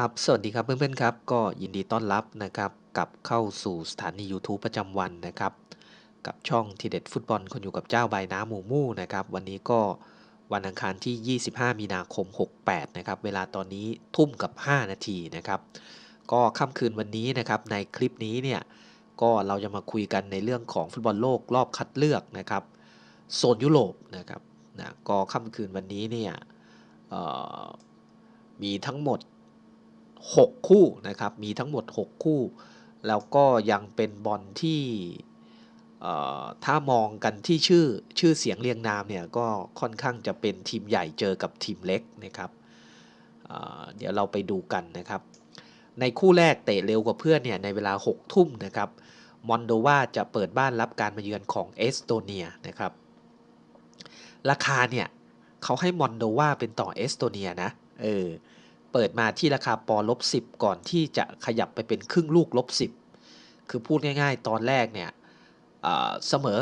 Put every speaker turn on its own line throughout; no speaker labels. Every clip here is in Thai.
ครับ สวัสดีครับเพื่อนๆครับ ก็ยินดีต้อนรับนะครับกลับเข้าสู่สถานี YouTube ประจำวันนะครับ กับช่องทีเด็ดฟุตบอลคนอยู่กับเจ้าใบน้ำหมูมู่นะครับ วันนี้ก็วันอังคารที่ 25 มีนาคม 68 นะครับ เวลาตอนนี้ทุ่มกับ 5 นาทีนะครับ ก็ค่ำคืนวันนี้นะครับ ในคลิปนี้เนี่ย ก็เราจะมาคุยกันในเรื่องของฟุตบอลโลกรอบคัดเลือกนะครับ โซนยุโรปนะครับนะก็ค่ำคืนวันนี้เนี่ยมีทั้งหมด 6 คู่นะครับ มีทั้งหมด 6 คู่ แล้วก็ยังเป็นบอลที่ถ้ามองกันที่ชื่อชื่อเสียงเรียงนามเนี่ยก็ค่อนข้างจะเป็นทีมใหญ่เจอกับทีมเล็กนะครับเเดี๋ยวเราไปดูกันนะครับ ในคู่แรกเตะเร็วกว่าเพื่อนเนี่ยในเวลา 6 ทุ่มนะครับมอนโดวาจะเปิดบ้านรับการมาเยือนของเอสโตเนียนะครับ ราคาเนี่ยเขาให้มอนโดวาเป็นต่อเอสโตเนียนะเออ เปิดมาที่ราคาปอลบ10ก่อนที่จะขยับไปเป็นครึ่งลูกลบ10คือพูดง่ายๆ ตอนแรกเนี่ยเสมอ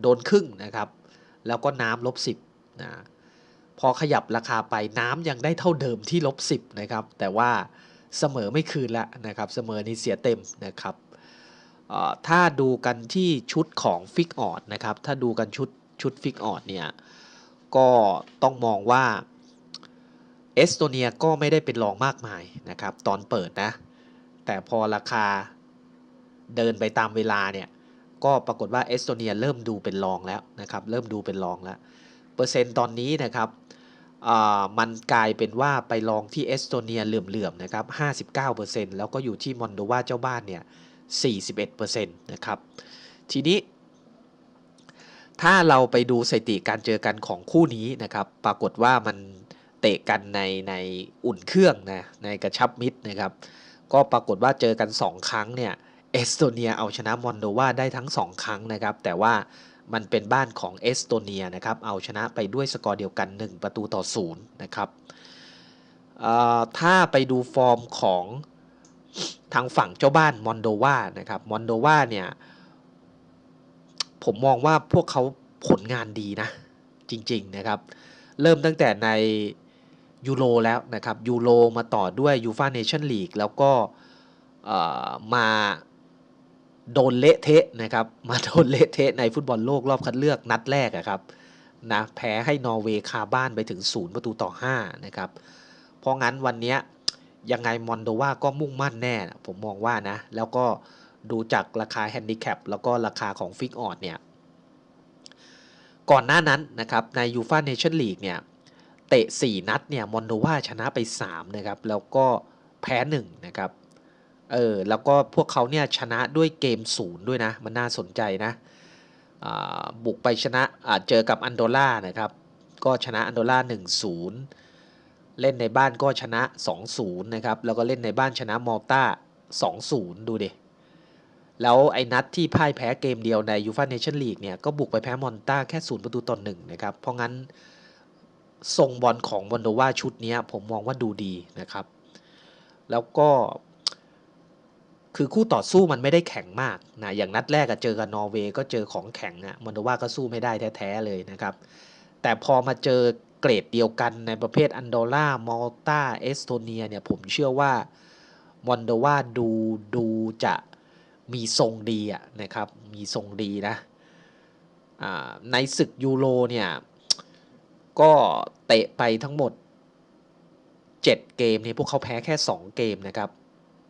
โดนครึ่งนะครับ แล้วก็น้ำลบ10นะพอขยับราคาไปน้ำยังได้เท่าเดิมที่ลบ10นะครับ แต่ว่าเสมอไม่คืนแล้วนะครับ เสมอนี่เสียเต็มนะครับถ้าดูกันที่ชุดของฟิกออดนะครับ ถ้าดูกันชุดชุดฟิกออดเนี่ย ก็ต้องมองว่า เอสโตเนียก็ไม่ได้เป็นรองมากมายนะครับ ตอนเปิดนะ แต่พอราคาเดินไปตามเวลาเนี่ย ก็ปรากฏว่าเอสโตเนียเริ่มดูเป็นรองแล้วนะครับ เริ่มดูเป็นรองแล้ว เปอร์เซ็นต์ตอนนี้นะครับมันกลายเป็นว่าไปลองที่เอสโตเนียเหลื่อมๆนะครับ 59%แล้วก็อยู่ที่มอนโดวาเจ้าบ้านเนี่ย 41%นะครับ ทีนี้ ถ้าเราไปดูสถิติการเจอกันของคู่นี้นะครับ ปรากฏว่ามัน เตะกันในในอุ่นเครื่องนะในกระชับมิตรนะครับ ก็ปรากฏว่าเจอกัน 2 ครั้งเนี่ยเอสโตเนียเอาชนะมอนโดวาได้ทั้ง 2 ครั้งนะครับ แต่ว่ามันเป็นบ้านของเอสโตเนียนะครับ เอาชนะไปด้วยสกอร์เดียวกัน 1 ประตูต่อ0นะครับถ้าไปดูฟอร์มของทางฝั่งเจ้าบ้านมอนโดวานะครับมอนโดวาเนี่ย ผมมองว่าพวกเขาผลงานดีนะ จริง ๆนะครับ เริ่มตั้งแต่ใน ยูโรแล้วนะครับยูโรมาต่อด้วยยูฟาเนชั่นลีกแล้วก็มาโดนเละเทะนะครับมาโดนเละเทะในฟุตบอลโลกรอบคัดเลือกนัดแรกอะครับนะแพ้ให้นอร์เวย์คาบ้านไปถึง 0 ประตูต่อ 5 นะครับ เพราะงั้นวันนี้ยยังไงมอนโดวาก็มุ่งมั่นแน่ ผมมองว่านะ แล้วก็ดูจากราคาแฮนดิแคปแล้วก็ราคาของฟิกออดเนี่ย ก่อนหน้านั้นนะครับในยูฟาเนชั่นลีกเนี่ย เตะ 4 นัดเนี่ยมอนโดวาชนะไป3นะครับแล้วก็แพ้1นะครับเออแล้วก็พวกเขาเนี่ยชนะด้วยเกมศูนย์ด้วยนะ มันน่าสนใจนะบุกไปชนะเจอกับอันโดล่านะครับก็ชนะอันโดล่า1-0 เล่นในบ้านก็ชนะ 2-0นะครับแล้วก็เล่นในบ้านชนะมอลตา2-0 ดูดิแล้วไอ้นัดที่พ่ายแพ้เกมเดียวในยูฟ่าเนชั่นลีกเนี่ยก็บุกไปแพ้มอนตาแค่ 0 ประตูต่อน1นะครับเพราะงั้น ทรงบอลของมอนโดวาชุดนี้ผมมองว่าดูดีนะครับ แล้วก็ คือคู่ต่อสู้มันไม่ได้แข็งมากนะอย่างนัดแรกเจอกับนอร์เวย์ก็เจอของแข็งอะมอนโดวาก็สู้ไม่ได้แท้ๆเลยนะครับ แต่พอมาเจอเกรดเดียวกันในประเภทอันโดล่ามอลตาเอสโตเนียเนี่ยผมเชื่อว่ามอนโดวาดูดูจะมีทรงดีอะนะครับ มีทรงดีนะในศึกยูโรเนี่ย ก็เตะไปทั้งหมด 7 เกมเนี่ยพวกเขาแพ้แค่ 2 เกมนะครับ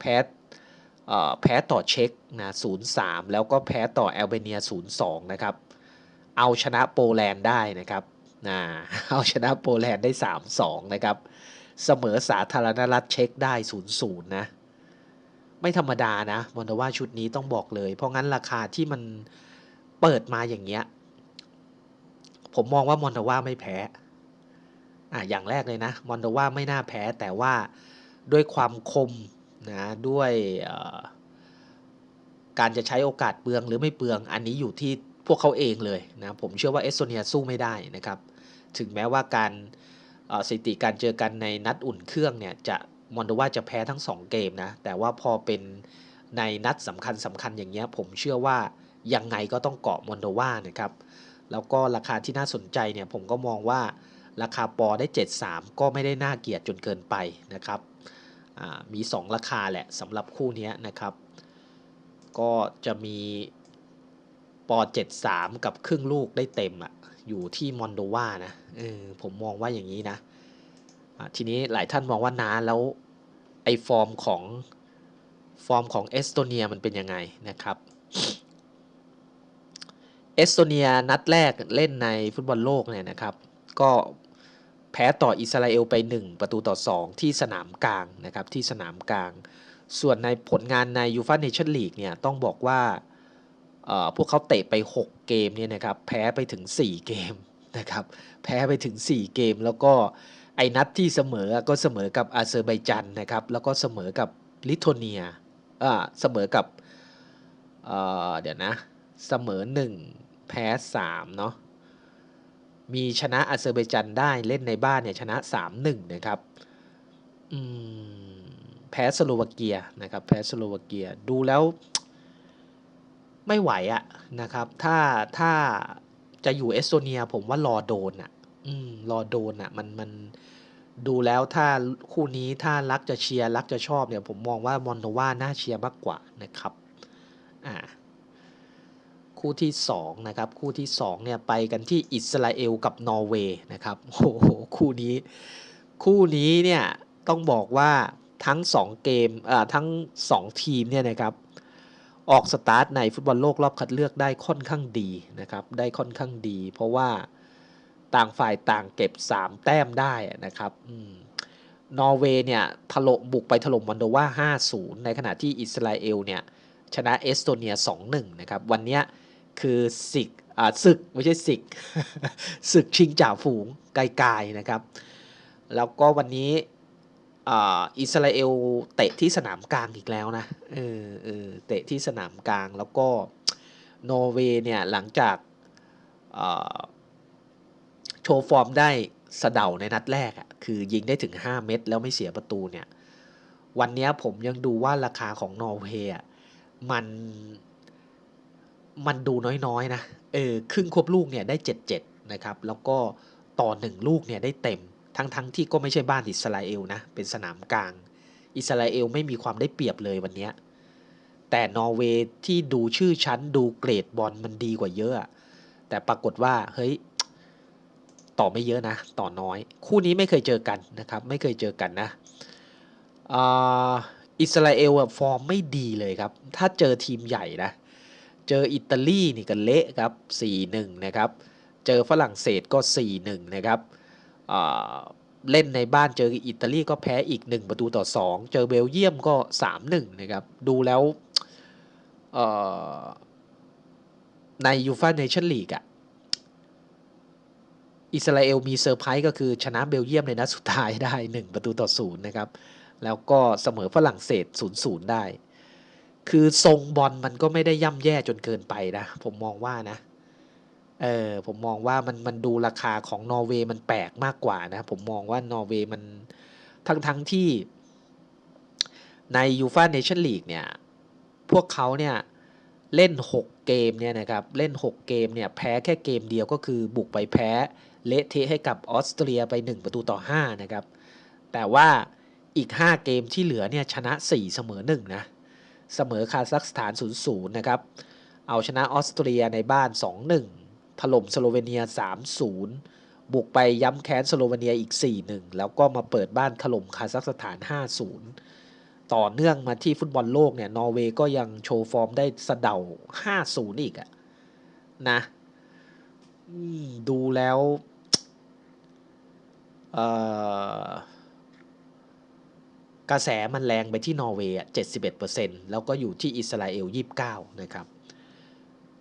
แพ้เอ่อแพ้ต่อเช็กนะ0-3 แล้วก็แพ้ต่อแอลเบเนีย 0-2 นะครับ เอาชนะโปแลนด์ได้นะครับนะเอาชนะโปแลนด์ได้ 3-2 นะครับ เสมอสาธารณรัฐเช็กได้ 0-0 นะ ไม่ธรรมดานะมอนดว่าชุดนี้ต้องบอกเลย เพราะงั้นราคาที่มันเปิดมาอย่างเงี้ย ผมมองว่ามอนดว่าไม่แพ้ อะอย่างแรกเลยนะมอนโดว่าไม่น่าแพ้แต่ว่าด้วยความคมนะด้วยการจะใช้โอกาสเปลืองหรือไม่เปลืองอันนี้อยู่ที่พวกเขาเองเลยนะผมเชื่อว่าเอสโตเนียสู้ไม่ได้นะครับ ถึงแม้ว่าการสถิติการเจอกันในนัดอุ่นเครื่องเนี่ยจะมอนโดว่าจะแพ้ทั้ง 2 เกมนะแต่ว่าพอเป็นในนัดสำคัญสำคัญอย่างเงี้ยผมเชื่อว่ายังไงก็ต้องเกาะมอนโดว่านะครับแล้วก็ราคาที่น่าสนใจเนี่ยผมก็มองว่า ราคาปอได้ 73 ก็ไม่ได้น่าเกลียดจนเกินไปนะครับมี 2 ราคาแหละสำหรับคู่นี้นะครับ ก็จะมีปอ73 กับครึ่งลูกได้เต็มอะอยู่ที่มอนโดวานะออผมมองว่าอย่างนี้นะอะทีนี้หลายท่านมองว่านาแล้วไอฟอร์มของฟอร์มของเอสโตเนียมันเป็นยังไงนะครับเอสโตเนียนัดแรกเล่นในฟุตบอลโลกเนี่ยนะครับ ก็ แพ้ต่ออิสราเอลไป 1 ประตูต่อ 2 ที่สนามกลางนะครับที่สนามกลาง ส่วนในผลงานในยูฟ a เนชั่นลีกเนี่ยต้องบอกว่าพวกเขาเตะไป 6 เกมเนี่ยนะครับแพ้ไปถึง 4 เกมนะครับแพ้ไปถึง 4 เกม แล้วก็ไอ้นัดที่เสมอก็เสมอกับอาเซอร์ไบจันนะครับแล้วก็เสมอกับลิทัวเนียอ่าเสมอกับเเดี๋ยวนะเสมอ 1 แพ้3เนาะ มีชนะอาเซอร์ไบจันได้เล่นในบ้านเนี่ยชนะ 3-1 นะครับแพ้สโลวาเกียนะครับแพ้สโลวาเกียดูแล้วไม่ไหวอะนะครับ ถ้าถ้าจะอยู่เอสโตเนีย ผมว่ารอโดนอะอืมรอโดนอะมันมันดูแล้วถ้าคู่นี้ถ้ารักจะเชียร์รักจะชอบเนี่ยผมมองว่ามอนโนวาน่าเชียร์มากกว่านะครับ อ่า คู่ที่2นะครับคู่ที่2เนี่ยไปกันที่อิสราเอลกับนอร์เวย์นะครับโอ้โหคู่นี้ คู่นี้เนี่ยต้องบอกว่าทั้ง 2 เกมอ่าทั้ง 2 ทีมเนี่ยนะครับออกสตาร์ทในฟุตบอลโลกรอบคัดเลือกได้ค่อนข้างดีนะครับได้ค่อนข้างดี เพราะว่าต่างฝ่ายต่างเก็บ 3 แต้มได้นะครับนอร์เวย์เนี่ยถล่มบุกไปถล่มมอนโดว่า 5-0 ในขณะที่อิสราเอลเนี่ยชนะเอสโตเนีย 2-1 นะครับ วันเนี้ย คือศึกอ่าศึกไม่ใช่ศึกศึกชิงจ่าฝูงไกลๆนะครับ แล้วก็วันนี้อิสราเอลเตะที่สนามกลางอีกแล้วนะเออเออเตะที่สนามกลางแล้วก็นอร์เวย์เนี่ยหลังจากโชว์ฟอร์มได้สะเดาในนัดแรกอะคือยิงได้ถึง 5 เม็ดแล้วไม่เสียประตูเนี่ย วันนี้ผมยังดูว่าราคาของนอร์เวย์มัน มันดูน้อยๆนะเออครึ่งควบลูกเนี่ยได้ 7-7 นะครับ แล้วก็ต่อ 1 ลูกเนี่ยได้เต็ม ทั้งๆทที่ก็ไม่ใช่บ้านอิสราเอลนะ เป็นสนามกลาง อิสราเอลไม่มีความได้เปรียบเลยวันนี้ แต่นอร์เวย์ที่ดูชื่อชั้นดูเกรดบอลมันดีกว่าเยอะ แต่ปรากฏว่าเฮ้ยต่อไม่เยอะนะ ต่อน้อย คู่นี้ไม่เคยเจอกันนะครับ ไม่เคยเจอกันนะอ่าอิสราเอลฟอร์มไม่ดีเลยครับ ถ้าเจอทีมใหญ่นะ เจออิตาลีนี่ก็เละครับ4-1นะครับเจอฝรั่งเศสก็ 4-1นะครับเล่นในบ้านเจออิตาลีก็แพ้อีก 1 ประตูต่อ 2 เจอเบลเยียมก็ 3-1นะครับดูแล้วในยูฟ a เนชั่นลีกอะอิสราเอลมีเซอร์ไพรส์ก็คือชนะเบลเยียมในนัดสุดท้ายได้ 1 ประตูต่อ 0 นะครับ แล้วก็เสมอฝรั่งเศส 0-0 ได้ คือทรงบอลมันก็ไม่ได้ย่ำแย่จนเกินไปนะ ผมมองว่านะ เออผมมองว่ามันมันดูราคาของนอร์เวย์มันแปลกมากกว่านะ ผมมองว่านอร์เวย์มันทั้งทั้งที่ในยูฟ a เนชั่นลีกเนี่ย พวกเขาเนี่ยเล่น 6 เกมเนี่ยนะครับ เล่น 6 เกมเนี่ย แพ้แค่เกมเดียวก็คือบุกไปแพ้เละเทะให้กับออสเตรียไป 1 ประตูต่อ 5 นะครับ แต่ว่าอีก 5 เกมที่เหลือเนี่ยชนะ 4 เสมอ 1 นะ เสมอคาซัคสถาน 0-0 นะครับ เอาชนะออสเตรียในบ้าน 2-1 ถล่มสโลเวเนีย 3-0 บุกไปย้ำแค้นสโลเวเนียอีก 4-1 แล้วก็มาเปิดบ้านถล่มคาซัคสถาน 5-0 ต่อเนื่องมาที่ฟุตบอลโลกเนี่ย นอร์เวย์ก็ยังโชว์ฟอร์มได้สะเดา 5-0 อีกอะนะดูแล้ว เอ่อ กระแสมันแรงไปที่นอร์เวย์อะ71%แล้วก็อยู่ที่อิสราเอล29นะครับ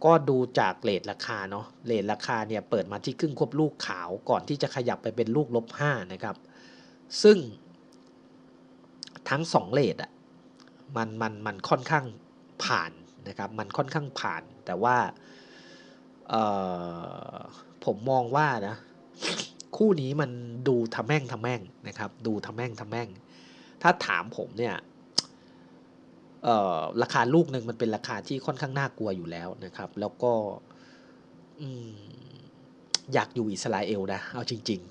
ก็ดูจากเลทราคาเนาะเลทราคาเนี่ยเปิดมาที่ครึ่งควบลูกขาวก่อนที่จะขยับไปเป็นลูกลบ5นะครับ ซึ่งทั้ง2เลทอะมันมันมันค่อนข้างผ่านนะครับมันค่อนข้างผ่านแต่ว่าผมมองว่านะคู่นี้มันดูทะแม่งทะแม่งนะครับ ดูทะแม่งทะแม่ง ถ้าถามผมเนี่ยราคาลูกหนึ่งมันเป็นราคาที่ค่อนข้างน่ากลัวอยู่แล้วนะครับ แล้วก็อืมอยากอยู่อิสราเอลนะ เอาจริง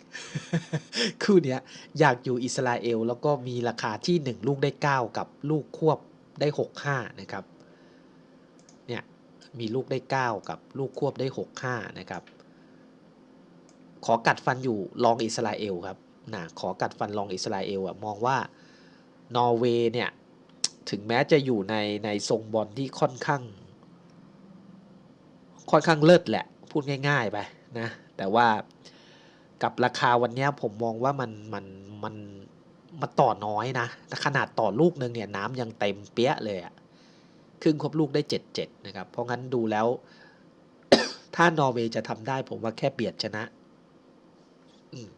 ๆ คู่เนี้ยอยากอยู่อิสราเอล แล้วก็มีราคาที่ 1 ลูกได้ 9 กับลูกควบได้ 65 นะครับ เนี่ย มีลูกได้ 9 กับลูกควบได้ 65 นะครับ ขอกัดฟันอยู่ลองอิสราเอลครับนะขอกัดฟันลองอิสราเอลอะมองว่า นอร์เวย์เนี่ย ถึงแม้จะอยู่ในในทรงบอลที่ค่อนข้าง ค่อนข้างเลิศแหละ พูดง่าย ๆ ไปนะ แต่ว่ากับราคาวันนี้ผมมองว่ามันมันมันมันต่อน้อยนะ ขนาดต่อลูกหนึ่งเนี่ยน้ำยังเต็มเปี้ยเลยอะครึ่งครบลูกได้เจ็ดเจ็ดนะครับ เพราะงั้นดูแล้ว ถ้านอร์เวย์จะทำได้ผมว่าแค่เบียดชนะอืม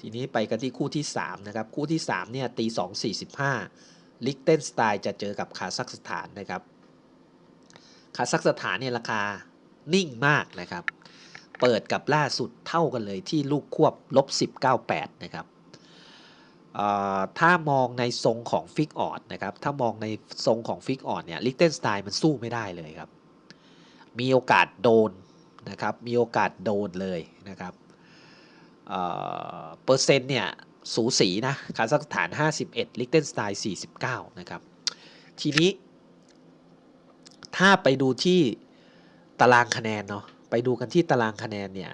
ทีนี้ไปกันที่คู่ที่ 3 นะครับ คู่ที่ 3 เนี่ยตี2 45ลิกเทนสไตน์จะเจอกับคาซัคสถานนะครับ คาซัคสถานเนี่ยราคานิ่งมากนะครับ เปิดกับล่าสุดเท่ากันเลยที่ลูกควบลบ10 98นะครับถ้ามองในทรงของฟิกออดนะครับ ถ้ามองในทรงของฟิกออดเนี่ยลิกเทนสไตน์มันสู้ไม่ได้เลยครับ มีโอกาสโดนนะครับ มีโอกาสโดนเลยนะครับ เปอร์เซ็นต์เนี่ย สูสีนะคาซัคสถาน 51 ลิกเทนสไตน์ 49 นะครับ ทีนี้ ถ้าไปดูที่ตารางคะแนนเนาะไปดูกันที่ตารางคะแนนเนี่ย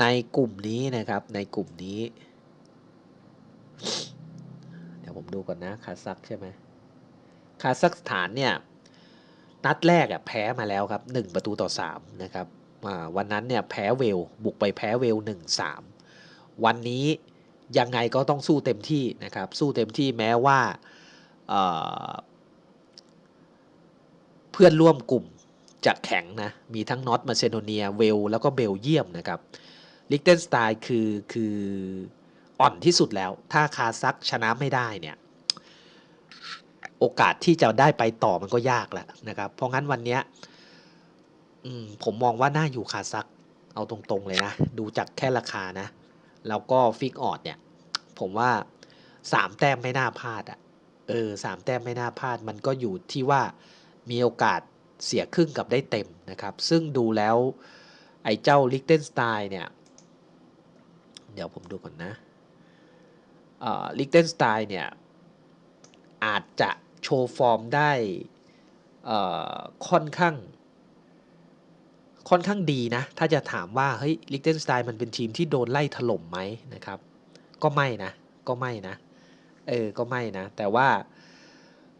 ในกลุ่มนี้นะครับ ในกลุ่มนี้ เดี๋ยวผมดูก่อนนะคาซัคใช่ไหมคาซัคสถานเนี่ย นัดแรกอะแพ้มาแล้วครับ 1 ประตูต่อ 3 นะครับ วันนั้นเนี่ยแพ้เวลบุกไปแพ้เวล 1-3 วันนี้ยังไงก็ต้องสู้เต็มที่นะครับ สู้เต็มที่แม้ว่าเเพื่อนร่วมกลุ่มจะแข็งนะ มีทั้งนอตมาเซโดเนียเวล แล้วก็เบลเยียมนะครับลิกเทนสไตน์คือคืออ่อนที่สุดแล้ว ถ้าคาซักชนะไม่ได้เนี่ย โอกาสที่จะได้ไปต่อมันก็ยากแหละนะครับ เพราะงั้นวันเนี้ย อืมผมมองว่าน่าอยู่คาซัก เอาตรงๆเลยนะ ดูจากแค่ราคานะ แล้วก็ฟิกออดเนี่ย ผมว่าสามแต้มไม่น่าพลาดอะ่ะ เออสามแต้มไม่น่าพลาด มันก็อยู่ที่ว่ามีโอกาสเสียครึ่งกับได้เต็มนะครับ ซึ่งดูแล้วไอ้เจ้าลิกเทนสไตน์เนี่ย เดี๋ยวผมดูก่อนนะลิกเทนสไตน์เนี่ย อาจจะโชว์ฟอร์มได้เอ่อค่อนข้าง ค่อนข้างดีนะ ถ้าจะถามว่าเฮ้ยลิกเทนสไตน์มันเป็นทีมที่โดนไล่ถล่มไหมนะครับ ก็ไม่นะ ก็ไม่นะ เออ ก็ไม่นะ แต่ว่า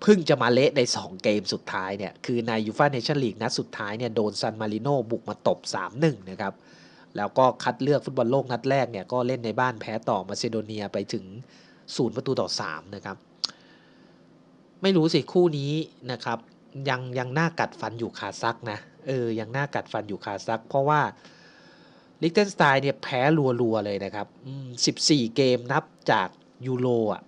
เพิ่งจะมาเละใน 2 เกมสุดท้ายเนี่ย คือในยูฟ a เนชั่นลีกนัดสุดท้ายเนี่ยโดนซันมาริโนบุกมาตบ 3-1 นะครับ แล้วก็คัดเลือกฟุตบอลโลกนัดแรกเนี่ย ก็เล่นในบ้านแพ้ต่อมาซิโดเนียไปถึง 0 ประตูต่อ 3 นะครับ ไม่รู้สิ คู่นี้นะครับ ยังยังน่ากัดฟันอยู่คาซักนะ เออยังน่ากัดฟันอยู่คาซัก เพราะว่าลิกเทนสไตน์เนี่ยแพ้รัวๆเลยนะครับ 14 เกมนับจากยูโรอะ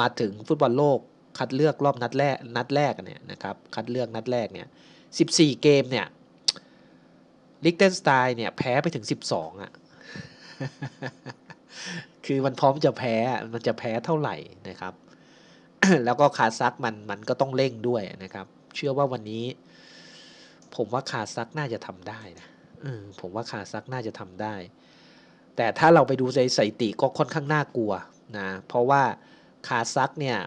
มาถึงฟุตบอลโลกคัดเลือกรอบนัดแรกนัดแรกเนี่ยนะครับคัดเลือกนัดแรกเนี่ย 14 เกมเนี่ยลิกเทนสไตน์เนี่ยแพ้ไปถึง 12 อะ คือมันพร้อมจะแพ้มันจะแพ้เท่าไหร่นะครับ แล้วก็คาซักมันมันก็ต้องเร่งด้วยนะครับ เชื่อว่าวันนี้ ผมว่าคาซักน่าจะทำได้นะผมว่าคาซักน่าจะทำได้ แต่ถ้าเราไปดูในสถิติก็ค่อนข้างน่ากลัวนะ เพราะว่าคาซักเนี่ย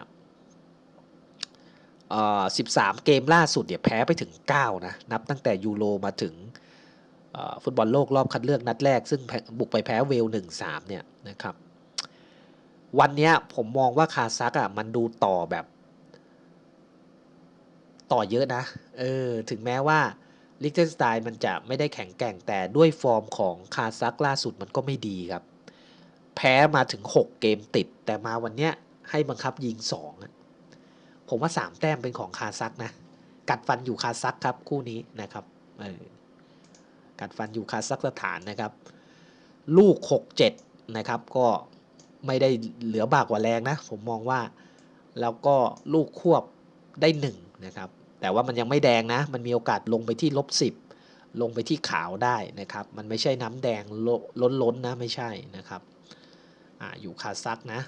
เอ่อ13เกมล่าสุดเนี่ยแพ้ไปถึง 9 นะ นับตั้งแต่ยูโรมาถึงฟุตบอลโลกรอบคัดเลือกนัดแรก ซึ่งบุกไปแพ้เวล1-3เนี่ยนะครับ วันนี้ผมมองว่าคาซักอะมันดูต่อแบบ ต่อเยอะนะ เออ ถึงแม้ว่าลิกเทนสไตน์มันจะไม่ได้แข็งแกร่งแต่ด้วยฟอร์มของคาซักล่าสุดมันก็ไม่ดีครับ แพ้มาถึง 6 เกมติด แต่มาวันเนี้ยให้บังคับยิง2อะผมว่า 3 แต้มเป็นของคาซักนะ กัดฟันอยู่คาซักครับคู่นี้นะครับเออกัดฟันอยู่คาซักสถานนะครับ ลูก 6-7 นะครับ ก็ไม่ได้เหลือบากกว่าแรงนะ ผมมองว่า แล้วก็ลูกควบได้หนึ่งนะครับ แต่ว่ามันยังไม่แดงนะ มันมีโอกาสลงไปที่ลบสิบลงไปที่ขาวได้นะครับ มันไม่ใช่น้ำแดงล้นล้นๆนะไม่ใช่นะครับออยู่คาซักนะ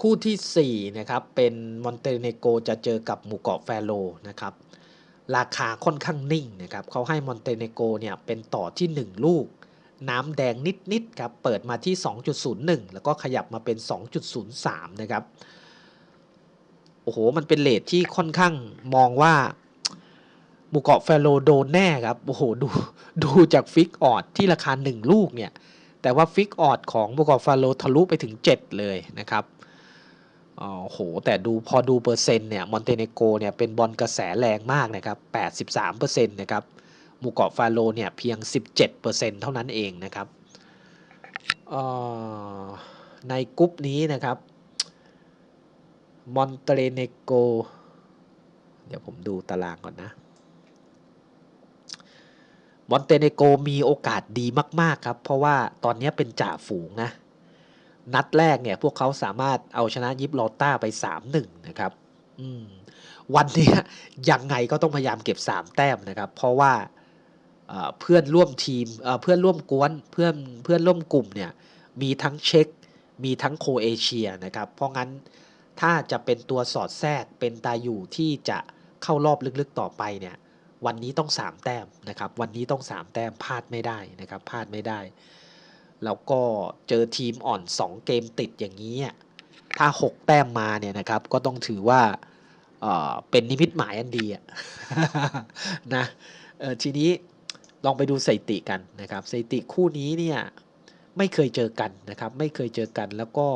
คู่ที่4นะครับเป็นมอนเตเนโกจะเจอกับหมู่เกาะแฟโรนะครับ ราคาค่อนข้างนิ่งนะครับเขาให้มอนเตเนโกเนี่ยเป็นต่อที่ 1 ลูก น้ำแดงนิดๆครับเปิดมาที่ 2.01 แล้วก็ขยับมาเป็น 2.03 นะครับ โอ้โห มันเป็นเลทที่ค่อนข้างมองว่าหมู่เกาะแฟโลโดนแน่ครับ โอ้โห ดูดูจากฟิกออดที่ราคา 1 ลูกเนี่ย แต่ว่าฟิกออดของหมู่เกาะแฟโลทะลุไปถึง 7 เลยนะครับโอ้โห แต่ดูพอดูเปอร์เซ็นต์เนี่ยมอนเตเนโกเนี่ยเป็นบอลกระแสแรงมากนะครับ 83%นะครับหมู่เกาะฟาโลเนี่ยเพียง 17%เท่านั้นเองนะครับในกรุ๊ปนี้นะครับ มอนเตเนโก เดี๋ยวผมดูตารางก่อนนะ มอนเตเนโกมีโอกาสดีมาก ๆ ครับ เพราะว่าตอนนี้เป็นจ่าฝูงนะ นัดแรกเนี่ย พวกเขาสามารถเอาชนะยิปลอต้าไป 3-1 นะครับ วันนี้ยังไงก็ต้องพยายามเก็บ 3 แต้มนะครับ เพราะว่าเพื่อนร่วมทีมเพื่อนร่วมกวนเพื่อนเพื่อนร่วมกลุ่มเนี่ยมีทั้งเช็กมีทั้งโคเอเชียนะครับ เพราะงั้น ถ้าจะเป็นตัวสอดแทรกเป็นตาอยู่ที่จะเข้ารอบลึกๆต่อไปเนี่ยวันนี้ต้อง 3 แต้มนะครับ วันนี้ต้อง 3 แต้มพลาดไม่ได้นะครับพลาดไม่ได้ แล้วก็เจอทีมอ่อน 2 เกมติดอย่างนี้ ถ้า 6 แต้มมาเนี่ยนะครับ ก็ต้องถือว่าเเป็นนิมิตหมายอันดีนะทีนี้ลองไปดูสถิติกันนะครับสถิติคู่นี้เนี่ยไม่เคยเจอกันนะครับ ไม่เคยเจอกันแล้วก็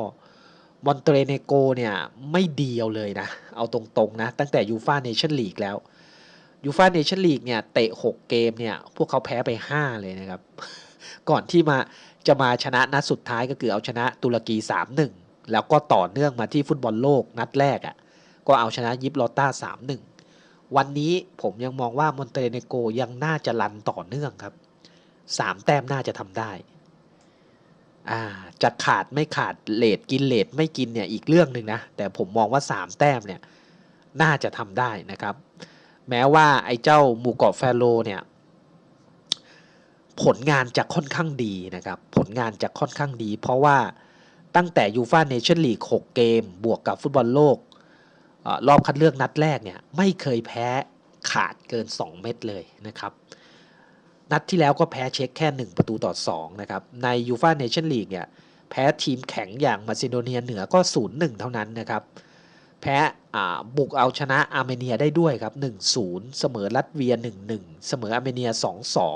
มอนเตเนโกเนี่ยไม่เดียวเลยนะ เอาตรงๆนะ ตั้งแต่ยูฟาเนชั่นลีกแล้วยูฟาเนชั่นลีกเนี่ยเตะ 6 เกมเนี่ยพวกเขาแพ้ไป 5 เลยนะครับ ก่อนที่มาจะมาชนะนัดสุดท้ายก็คือเอาชนะตุรกี 3-1 แล้วก็ต่อเนื่องมาที่ฟุตบอลโลกนัดแรกอะ่ะก็เอาชนะยิปลอต้า 3-1 วันนี้ผมยังมองว่ามอนเตเนโกยังน่าจะรันต่อเนื่องครับ 3 แต้มน่าจะทำได้ จะขาดไม่ขาดเลทกินเลทไม่กินเนี่ยอีกเรื่องหนึ่งนะ แต่ผมมองว่า 3 แต้มเนี่ยน่าจะทำได้นะครับ แม้ว่าไอ้เจ้าหมูเกาะแฟโลเนี่ยผลงานจะค่อนข้างดีนะครับ ผลงานจะค่อนข้างดี เพราะว่าตั้งแต่ยูฟาเนชั่นลีก6เกม บวกกับฟุตบอลโลกอรอบคัดเลือกนัดแรกเนี่ยไม่เคยแพ้ขาดเกิน 2 เม็ดเลยนะครับ นัดที่แล้วก็แพ้เช็คแค่ 1 ประตูต่อ2นะครับในยูฟ่าเนชั่นลีกเนี่ยแพ้ทีมแข็งอย่างมาซิโดเนียเหนือก็ 0-1 เท่านั้นนะครับ แพ้บุกเอาชนะอาร์เมเนียได้ด้วยครับ 1-0 เสมอรัสเวีย 1-1 เสมออาร์เมเนีย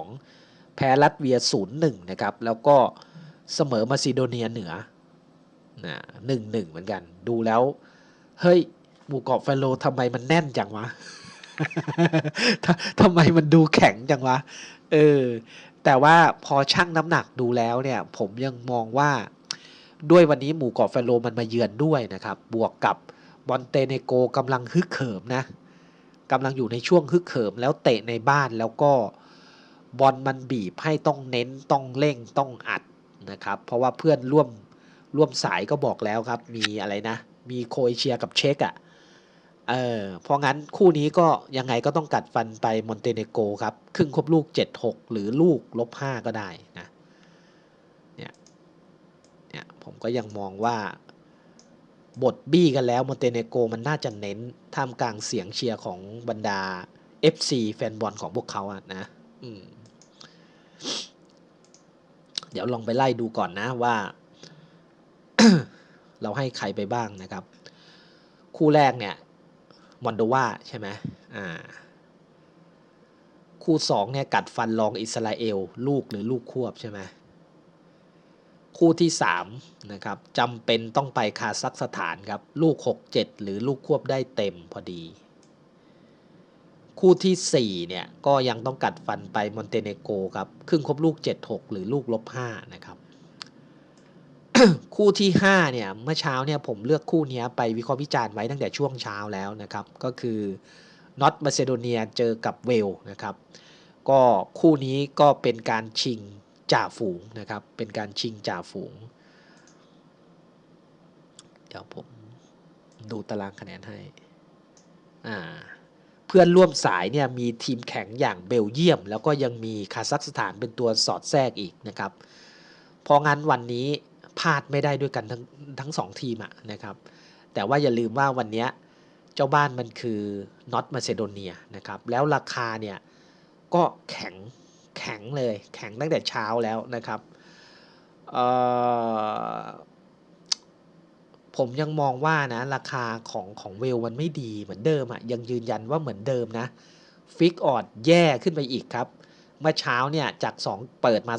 2-2 แพ้รัสเวีย 0-1 นะครับ แล้วก็เสมอมาซิโดเนียเหนือนะ1-1 เหมือนกัน ดูแล้ว เฮ้ย หมู่เกาะเฟโลทำไมมันแน่นจังวะททำไมมันดูแข็งจังวะ เออ แต่ว่าพอชั่งน้ำหนักดูแล้วเนี่ย ผมยังมองว่าด้วยวันนี้หมู่เกาะเฟโลมันมาเยือนด้วยนะครับ บวกกับบอนเตเนโกกำลังฮึกเหิมนะกำลังอยู่ในช่วงฮึกเหิมแล้วเตะในบ้านแล้วก็บอลมันบีบให้ต้องเน้นต้องเร่งต้องอัดนะครับ เพราะว่าเพื่อนร่วมร่วมสายก็บอกแล้วครับ มีอะไรนะ มีโคเอเชียกับเช็กอะ่ะ เออเพราะงั้นคู่นี้ก็ยังไงก็ต้องกัดฟันไปมอนเตเนโกครับ ครึ่งครบลูก 7-6 หรือลูกลบ 5 ก็ได้นะเนี่ยเนี่ยผมก็ยังมองว่าบทบี้กันแล้วมอนเตเนโกมันน่าจะเน้นท่ามกลางเสียงเชียร์ของบรรดา FC แฟนบอลของพวกเขาอะนะเดี๋ยวลองไปไล่ดูก่อนนะว่า เราให้ใครไปบ้างนะครับ คู่แรกเนี่ย มอนโดวาใช่ไหมอ่า คู่สองเนี่ยกัดฟันลองอิสราเอล ลูกหรือลูกควบใช่ไหมคู่ที่สามนะครับจำเป็นต้องไปคาซัคสถานครับ ลูก 6 7 หรือลูกควบได้เต็มพอดี คู่ที่4เนี่ยก็ยังต้องกัดฟันไปมอนเตเนโกครับ ครึ่งครบลูก 7 6 หรือลูกลบ5นะครับ คู่ที่ 5 เนี่ย เมื่อเช้าเนี่ยผมเลือกคู่นี้ไปวิเคราะห์วิจารณ์ไว้ตั้งแต่ช่วงเช้าแล้วนะครับ ก็คือนอตมาซิโดเนียเจอกับเวลนะครับ ก็คู่นี้ก็เป็นการชิงจ่าฝูงนะครับ เป็นการชิงจ่าฝูง เดี๋ยวผมดูตารางคะแนนให้ อ่า เพื่อนร่วมสายเนี่ยมีทีมแข็งอย่างเบลเยียม แล้วก็ยังมีคาซัคสถานเป็นตัวสอดแทรกอีกนะครับพราะงั้นวันนี้ พลาดไม่ได้ด้วยกันทั้งทั้งสองทีมอะนะครับ แต่ว่าอย่าลืมว่าวันนี้เจ้าบ้านมันคือนอตมาเซโดเนียนะครับ แล้วราคาเนี่ยก็แข็งแข็งเลยแข็งตั้งแต่เช้าแล้วนะครับผมยังมองว่านะราคาของของเวลมันไม่ดีเหมือนเดิมอะยังยืนยันว่าเหมือนเดิมนะฟิกออดแย่ขึ้นไปอีกครับ เมื่อเช้าเนี่ยจาก 2 เปิดมา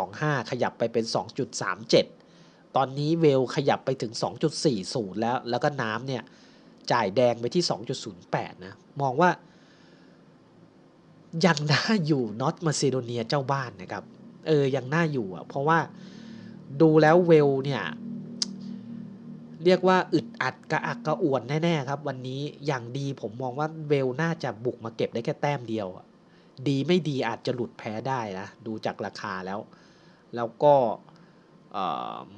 2.25 ขยับไปเป็น 2.37 ตอนนี้เวลขยับไปถึง 2.40 แล้ว แล้วก็น้ำเนี่ย จ่ายแดงไปที่ 2.08 นะ มองว่า ยังน่าอยู่นอตมาซิโดเนียเจ้าบ้านนะครับ เออ ยังน่าอยู่อะ เพราะว่าดูแล้วเวลเนี่ย เรียกว่าอึดอัดกระอักกระอ่วนแน่ ๆ ครับ วันนี้อย่างดีผมมองว่าเวลน่าจะบุกมาเก็บได้แค่แต้มเดียว ดีไม่ดีอาจจะหลุดแพ้ได้นะ ดูจากราคาแล้ว แล้วก็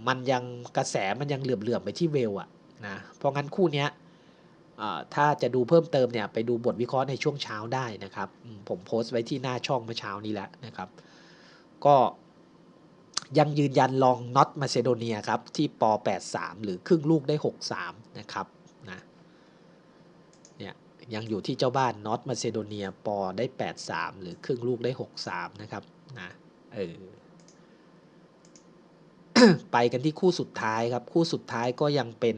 มันยังกระแสมันยังเหลื่อมๆไปที่เวลอะนะเพราะงั้นคู่เนี้ยถ้าจะดูเพิ่มเติมเนี่ยไปดูบทวิเคราะห์ในช่วงเช้าได้นะครับ ผมโพสต์ไว้ที่หน้าช่องเมื่อเช้านี้แล้วนะครับ ก็ยังยืนยันลองน็อตมาเซโดเนียครับ ที่ป 83 หรือครึ่งลูกได้ 63 นะครับนะเนี่ยยังอยู่ที่เจ้าบ้านน็อตมาเซโดเนียปอได้ 83 หรือครึ่งลูกได้ 63 นะครับนะเออ ไปกันที่คู่สุดท้ายครับ คู่สุดท้ายก็ยังเป็น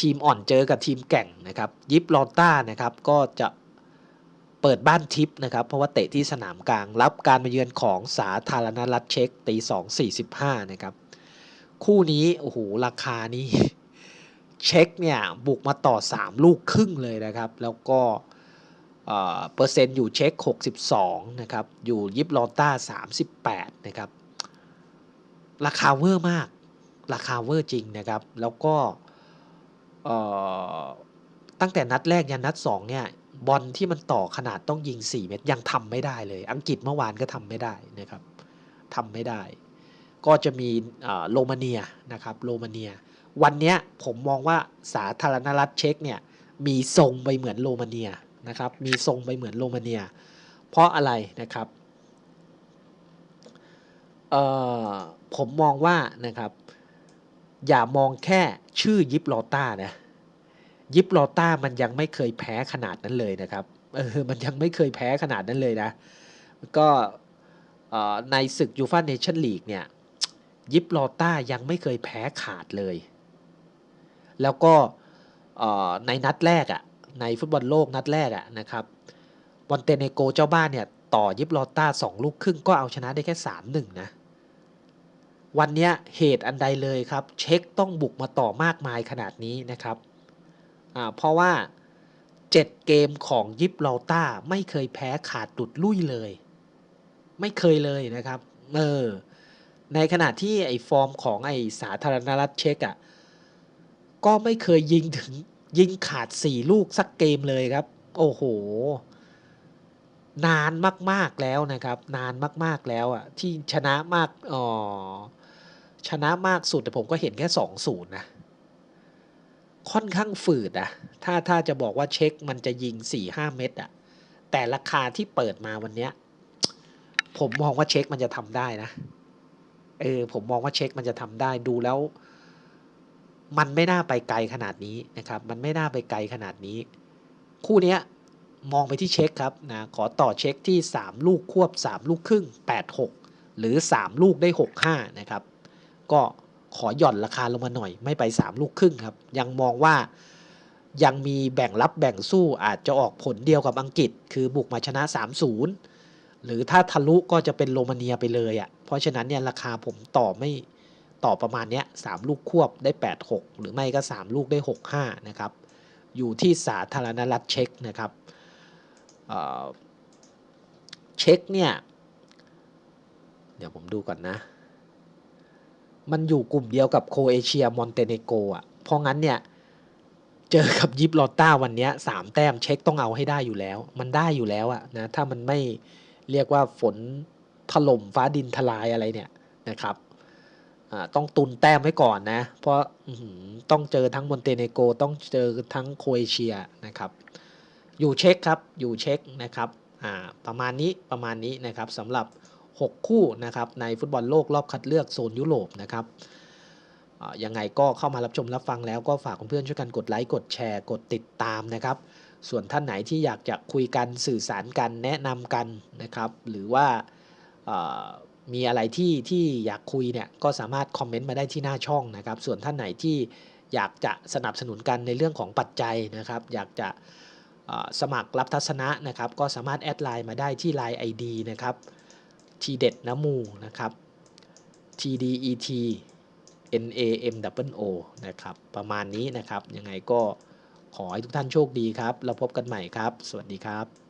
ทีมอ่อนเจอกับทีมแก่งนะครับยิปลอต้านะครับก็จะเปิดบ้านทิปนะครับ เพราะว่าเตะที่สนามกลางรับการมาเยือนของสาธารณรัฐเช็กตีสองสี่สิบห้านะครับ คู่นี้โอ้โหราคานี้ เช็คเนี่ยบุกมาต่อ 3 ลูกครึ่งเลยนะครับ แล้วก็เอ่อเปอร์เซ็นต์อยู่เช็ค 62 นะครับ อยู่ยิปลอต้า 38 นะครับ ราคาเวอร์มาก ราคาเวอร์จริงนะครับ แล้วก็ตั้งแต่นัดแรกยันนัด2เนี่ยบอลที่มันต่อขนาดต้องยิง 4 เมตรยังทำไม่ได้เลย อังกฤษเมื่อวานก็ทำไม่ได้นะครับทำไม่ได้ ก็จะมีโรมาเนียนะครับโรมาเนีย วันเนี้ยผมมองว่าสาธารณรัฐเช็กเนี่ยมีทรงไปเหมือนโรมาเนียนะครับมีทรงไปเหมือนโรมาเนีย เพราะอะไรนะครับ เอ่อผมมองว่านะครับ อย่ามองแค่ชื่อยิปลอต้านะยิปลอต้ามันยังไม่เคยแพ้ขนาดนั้นเลยนะครับเออมันยังไม่เคยแพ้ขนาดนั้นเลยนะ ก็ในศึกยูฟ่าเนชั่นลีกเนี่ย ยิปลอต้ายังไม่เคยแพ้ขาดเลย แล้วก็ในนัดแรกอะ่ะในฟุตบอลโลกนัดแรกอะ่ะนะครับบอลเตเนโกเจ้าบ้านเนี่ย ต่อยิปลอต้าสองลูกครึ่งก็เอาชนะได้แค่สามหนึ่งนะ วันนี้เหตุอันใดเลยครับ เช็คต้องบุกมาต่อมากมายขนาดนี้นะครับเพราะว่า 7 เกมของยิปลอต้าไม่เคยแพ้ขาดดุดลุ่ยเลย ไม่เคยเลยนะครับเออในขณะที่ไอ้ฟอร์มของไอ้สาธารณรัฐเช็กอะ่ะก็ไม่เคยยิงถึงยิงขาด 4 ลูกสักเกมเลยครับ โอ้โห นานมาก ๆ แล้วนะครับ นานมาก ๆ แล้วอะที่ชนะมากอ๋อ ชนะมากสุดแต่ผมก็เห็นแค่สองศูนย์นะค่อนข้างฝืดอะถ้าถ้าจะบอกว่าเช็คมันจะยิง4ี่ห้าเม็ดอะแต่ราคาที่เปิดมาวันเนี้ย ผมมองว่าเช็คมันจะทำได้นะ เออ ผมมองว่าเช็คมันจะทำได้ดูแล้ว มันไม่น่าไปไกลขนาดนี้นะครับ มันไม่น่าไปไกลขนาดนี้ คู่เนี้ย มองไปที่เช็คครับนะขอต่อเช็คที่ 3 ลูกควบ 3 ลูกครึ่ง 8-6 หรือ 3 ลูกได้ 6-5 นะครับ ก็ขอหย่อนราคาลงมาหน่อย ไม่ไป 3 ลูกครึ่งครับ ยังมองว่ายังมีแบ่งรับแบ่งสู้อาจจะออกผลเดียวกับอังกฤษ คือบุกมาชนะ 3-0 หรือถ้าทะลุก็จะเป็นโรมาเนียไปเลยอะ่ะ เพราะฉะนั้นเนี่ยราคาผมต่อไม่ต่อประมาณเนี้ยสามลูกควบได้ 8-6 หรือไม่ก็ 3 ลูกได้ 6-5 นะครับ อยู่ที่สาธารณรัฐเช็กนะครับเออเช็กเนี่ย เดี๋ยวผมดูก่อนนะ มันอยู่กลุ่มเดียวกับโครเอเชียมอนเตเนโกอะ เพราะงั้นเนี่ย เจอกับยิปลอต้าวันนี้สามแต้มเช็คต้องเอาให้ได้อยู่แล้ว มันได้อยู่แล้วอะนะถ้ามันไม่เรียกว่าฝนถล่มฟ้าดินทลายอะไรเนี่ยนะครับต้องตุนแต้มไว้ก่อนนะ เพราะต้องเจอทั้งมอนเตเนโกต้องเจอทั้งโครเอเชียนะครับ อยู่เช็คครับอยู่เช็คนะครับประมาณนี้ประมาณนี้นะครับสำหรับ 6 คู่นะครับในฟุตบอลโลกรอบคัดเลือกโซนยุโรปนะครับยังไงก็เข้ามารับชมรับฟังแล้วก็ฝากเพื่อนๆช่วยกันกดไลค์กดแชร์กดติดตามนะครับ ส่วนท่านไหนที่อยากจะคุยกันสื่อสารกันแนะนำกันนะครับ หรือว่ามีอะไรที่ที่อยากคุยเนี่ยก็สามารถคอมเมนต์มาได้ที่หน้าช่องนะครับ ส่วนท่านไหนที่อยากจะสนับสนุนกันในเรื่องของปัจจัยนะครับ อยากจะสมัครรับทัศนะนะครับ ก็สามารถแอดไลน์มาได้ที่ Line ID นะครับ ทีเด็ดน้ำมูนะครับ TDET NAM O นะครับ ประมาณนี้นะครับ ยังไงก็ขอให้ทุกท่านโชคดีครับ เราพบกันใหม่ครับ สวัสดีครับ